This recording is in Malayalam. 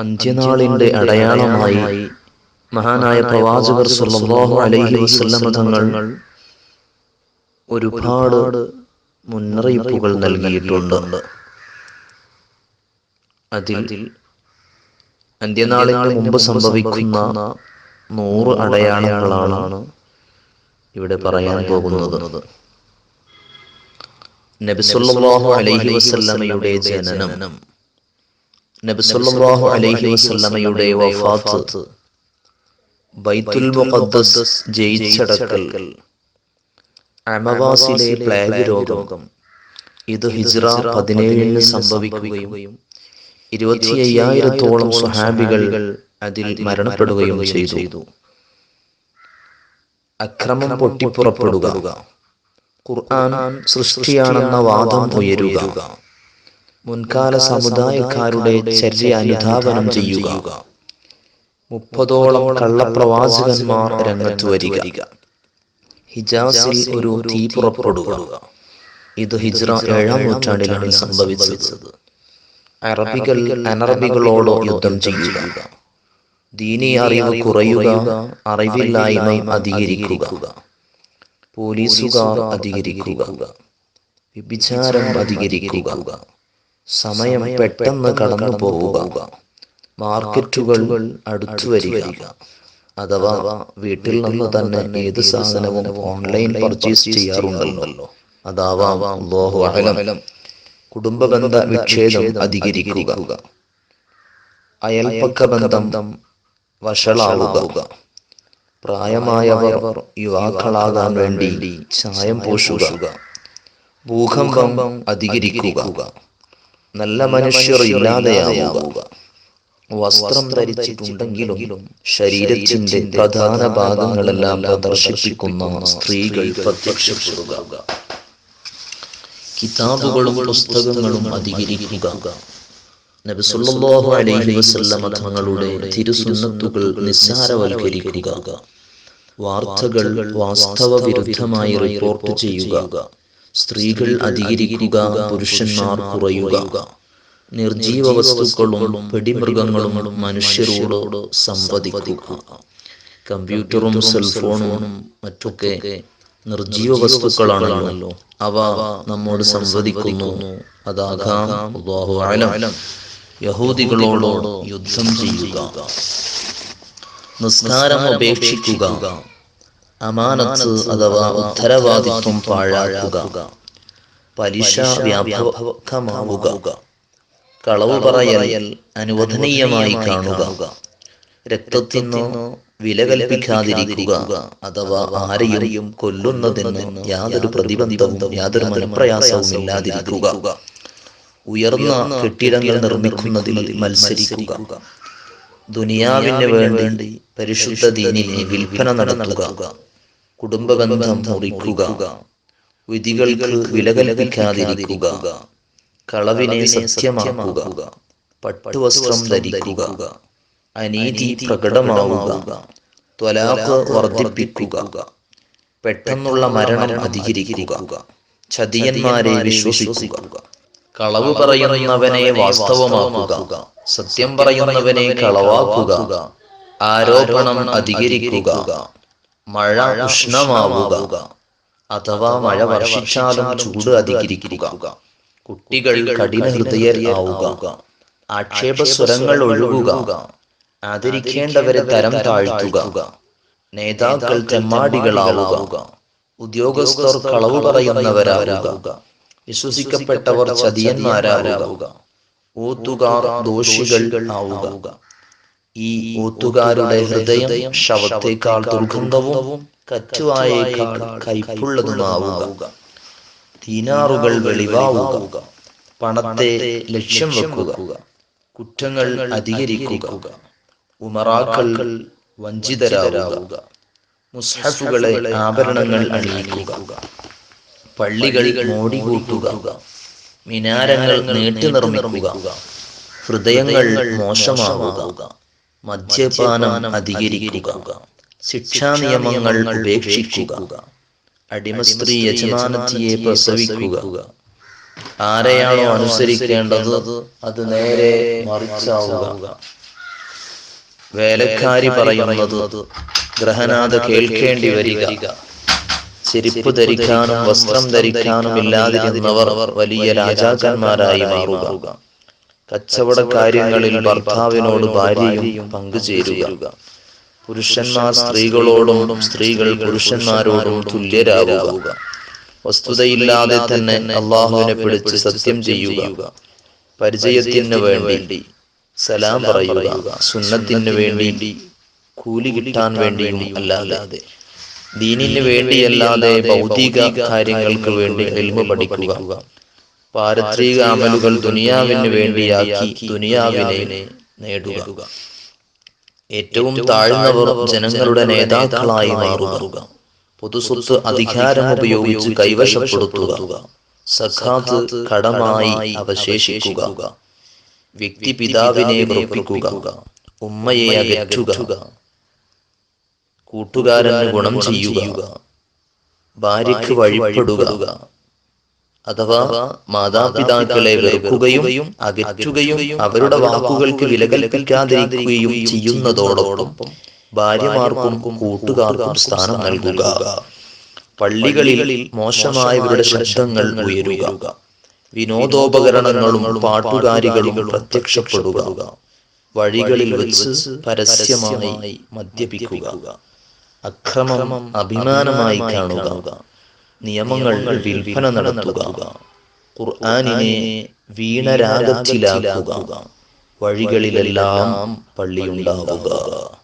അന്ത്യനാളിന്റെ അടയാളമായി മഹാനായ പ്രവാചകർ സല്ലല്ലാഹു അലൈഹി വസല്ലമ തങ്ങൾ ഒരുപാട് മുന്നറിയിപ്പുകൾ നൽകിയിട്ടുണ്ട്. അതിൽ അന്ത്യനാളിന് മുമ്പ് സംഭവിക്കുന്ന നൂറ് അടയാളങ്ങളാണ് ഇവിടെ പറയാൻ പോകുന്നത്. നബിസുല്ലാഹു അലൈഹി വസല്ലമയുടെ ജനനം നബിസല്ലാഹു അലൈഹി വസല്ലമയുടെ വഫാത്ത്. ബൈത്തുൽ മുഖദ്ദസ് ജയിച്ചടക്കൽ. അമവാസിലെ പ്ലേഗ് രോഗം. ഇത് ഹിജ്റ പതിനേഴിന് സംഭവിക്കുകയും ഇരുപത്തി അയ്യായിരത്തോളം സ്വഹാബികൾ അതിൽ മരണപ്പെടുകയും ചെയ്തു. അക്രമം പൊട്ടിപ്പുറപ്പെടുക. ഖുർആൻ സൃഷ്ടിയാണെന്ന വാദം ഉയരുക. മുൻകാല സമുദായക്കാരുടെ ചര്യ അനുധാപനം ചെയ്യുക. മുപ്പതോളം കള്ളപ്രവാചകന്മാർ രംഗത്ത് വരിക ഹിജാസിൽ ഒരു തീ പുറപ്പെടുക. ഇത് ഹിജ്റ ഏഴാം നൂറ്റാണ്ടിലാണ് സംഭവിച്ചത്. അറബികൾ അനറബികളോട് യുദ്ധം ചെയ്യുക. ദീനി അറിവ് കുറയുക. അറിവില്ലായ്മ അധികരിക്കുക. പോലീസുകാർ അധികരിക്കുക. വ്യഭിചാരം അധികരിക്കുക. സമയം പെട്ടെന്ന് കടന്നു പോവുക. മാർക്കറ്റുകൾ അടുത്തു വരിക. അഥവാ വീട്ടിൽ നിന്ന് തന്നെ ഏത് സാധനവും ഓൺലൈൻ പർച്ചേസ് ചെയ്യാറുണ്ടല്ലോ. അതാവാം അല്ലാഹു അഅലം കുടുംബബന്ധ വിച്ഛേദം അധികരിക്കുക. അയൽപക്ക ബന്ധം വഷളാവുക. പ്രായമായവർ യുവാക്കളാകാൻ വേണ്ടി ചായം പോഷുക ഭൂകമ്പം അധികരിക്കുക. നല്ല മനുഷ്യർ ഇല്ലാതെയാവുക. വസ്ത്രം ധരിച്ചിട്ടുണ്ടെങ്കിലും ശരീരത്തിന്റെ പ്രധാന ഭാഗങ്ങളെല്ലാം പ്രദർശിപ്പിക്കുന്ന സ്ത്രീകൾ പ്രത്യക്ഷപ്പെടുക. കിതാബുകളും പുസ്തകങ്ങളും അധികരിക്കുക. നബിസുല്ലാഹു അലൈഹി വസല്ലമ തങ്ങളുടെ തിരുസുന്നത്തുകൾ നിസ്സാരവൽക്കരിക്കുക. വാർത്തകൾ വാസ്തവ വിരുദ്ധമായി റിപ്പോർട്ട് ചെയ്യുക. സ്ത്രീകൾ അധികരിക്കുക പുരുഷന്മാർ കുറയുക. നിർജീവ വസ്തുക്കളും പിടിമൃഗങ്ങളും മനുഷ്യരോട് സംവദിക്കുക. കമ്പ്യൂട്ടറും സെൽഫോണും മറ്റൊക്കെ നിർജീവ വസ്തുക്കളാണല്ലോ. അവ നമ്മോട് സംവദിക്കുന്നു. അതാകാം യഹൂദികളോട് യുദ്ധം ചെയ്യുക. നിസ്കാരം ഉപേക്ഷിക്കുക. അമാനത്ത് അഥവാ ഉത്തരവാദിത്വം പാഴാക്കുക. പലിശ വ്യാപകമാവുക. കളവ് പറയൽ അനുവദനീയമായി കാണുക. രക്തത്തിനോ വില കൽപ്പിക്കാതിരിക്കുക അഥവാ ആരെയും കൊല്ലുന്നതിന് യാതൊരു പ്രതിബന്ധവും യാതൊരു മനപ്രയാസവും ഇല്ലാതിരിക്കുക ഉയർന്ന കെട്ടിടങ്ങൾ നിർമ്മിക്കുന്നതിൽ മത്സരിക്കുക. ദുനിയാവിന് വേണ്ടി പരിശുദ്ധ ദീനിനെ വിൽപ്പന നടത്തുക. കുടുംബബന്ധം മുറിക്കുക. വിധികൾക്ക് വില കൽപ്പിക്കാതിരിക്കുക കളവിനെ സത്യമാക്കുക. പട്ടുവസ്ത്രം ധരിക്കുക. അനീതി പ്രകടമാവുക. ത്വലാക്ക് വർദ്ധിപ്പിക്കുക. പെട്ടെന്നുള്ള മരണം അധികരിക്കുക. ചതിയന്മാരെ വിശ്വസിക്കുക. കളവ് പറയുന്നവനെ വാസ്തവമാക്കുക. സത്യം പറയുന്നവനെ കളവാക്കുക. ആരോപണം അധികരിക്കുക. മഴ ഉഷ്ണമാവുക അഥവാ മഴ വർഷിച്ചാലും ചൂട് അധികരിക്കുക. കുട്ടികൾ കഠിന ഹൃദയരാവുക ആക്ഷേപ സ്വരങ്ങൾ ഒഴുകുക. ആദരിക്കേണ്ടവരെ തരം താഴ്ത്തുക. നേതാക്കൾ തെമ്മാടികളാവുക. ഉദ്യോഗസ്ഥർ കളവ് പറയുന്നവരാവുക. വിശ്വസിക്കപ്പെട്ടവർ ചതിയന്മാരാവുക. ഓത്തുകാർ ദോഷികൾ ആവുക. ഈ ഊത്തുകാരുടെ ഹൃദയം ശവത്തേക്കാൾ ദുർഗന്ധവും കറ്റുവായേക്കാൾ കൈപ്പുള്ളതുമാവുക. ദീനാറുകൾ വെളിവാവുക. പണത്തെ ലക്ഷ്യം വെക്കുക. കുറ്റങ്ങൾ അധികരിക്കുക. ഉമറാക്കൾ വഞ്ചിതരാവുക. മുസ്ഹഫുകളെ ആഭരണങ്ങൾ അണിയിക്കുക. പള്ളികൾ മോടികൂട്ടുക. മിനാരങ്ങൾ നീട്ടി നിർമ്മിക്കുക. ഹൃദയങ്ങൾ മോശമാവുക. മദ്യപാനം അധികരിക്കുക. ശിക്ഷാ നിയമങ്ങൾ ഉപേക്ഷിക്കുക. അടിമ സ്ത്രീ യജമാനത്തിയെ പ്രസവിക്കുക. ആരെയാണോ അനുസരിക്കേണ്ടത് അത് നേരെ മറിച്ചാവുക. വേലക്കാരി പറയുന്നത് ഗ്രഹനാഥ കേൾക്കേണ്ടി വരിക. ചെരുപ്പ് ധരിക്കാനും വസ്ത്രം ധരിക്കാനും ഇല്ലാതിരുന്നവർ വലിയ രാജാക്കന്മാരായി മാറുക. കച്ചവട കാര്യങ്ങളിൽ ഭർത്താവിനോട് ഭാര്യയും പങ്കുചേരുക. പുരുഷന്മാർ സ്ത്രീകളോടും സ്ത്രീകൾ പുരുഷന്മാരോടും തുല്യരാകുക. വസ്തുതയില്ലാതെ തന്നെ അള്ളാഹുവിനെ പിടിച്ച് സത്യം ചെയ്യുക. പരിചയത്തിന് വേണ്ടി സലാം പറയുക. സുന്നത്തിന് വേണ്ടി കൂലി കിട്ടാൻ വേണ്ടിയും അല്ലാതെ ദീനിന് വേണ്ടിയല്ലാതെ ഭൗതിക കാര്യങ്ങൾക്ക് വേണ്ടി എൽമ പഠിക്കുക. പാരത്രിക അമലുകൾ ദുനിയാവിന് വേണ്ടിയാക്കി ദുനിയാവിനെ നേടുക. ഏറ്റവും താഴ്ന്നവർ ജനങ്ങളുടെ നേതാക്കളായി മാറുക. പൊതുസ്വത്ത് അധികാരം ഉപയോഗിച്ച് കൈവശപ്പെടുത്തുക. സഖാത്ത് കടമായി അവശേഷിക്കുക. വ്യക്തി പിതാവിനെ വെറുപ്പിക്കുക. ഉമ്മയെ അകറ്റുക. കൂട്ടുകാരന് ഗുണം ചെയ്യുക. ഭാര്യയ്ക്ക് വഴിപ്പെടുക. അഥവാ മാതാപിതാക്കളെ വെറുക്കുകയും അകറ്റുകയും അവരുടെ വാക്കുകൾക്ക് വില കൽപ്പിക്കാതിരിക്കുകയും ചെയ്യുന്നതോടൊപ്പം ഭാര്യമാർക്കും കൂട്ടുകാർക്കും സ്ഥാനം നൽകുക. പള്ളികളിൽ മോശമായവരുടെ ശബ്ദങ്ങൾ ഉയരുക. വിനോദോപകരണങ്ങളും പാട്ടുകാരികളും പ്രത്യക്ഷപ്പെടുക. വഴികളിൽ വെച്ച് പരസ്യമായി മദ്യപിക്കുക. അക്രമം അഭിമാനമായി കാണുക. നിയമങ്ങൾ വിൽപ്പന നടത്തുക. ഖുർആാനിനെ വീണരാഗത്തിലാക്കുക. വഴികളിലെല്ലാം പള്ളിയുണ്ടാവുക.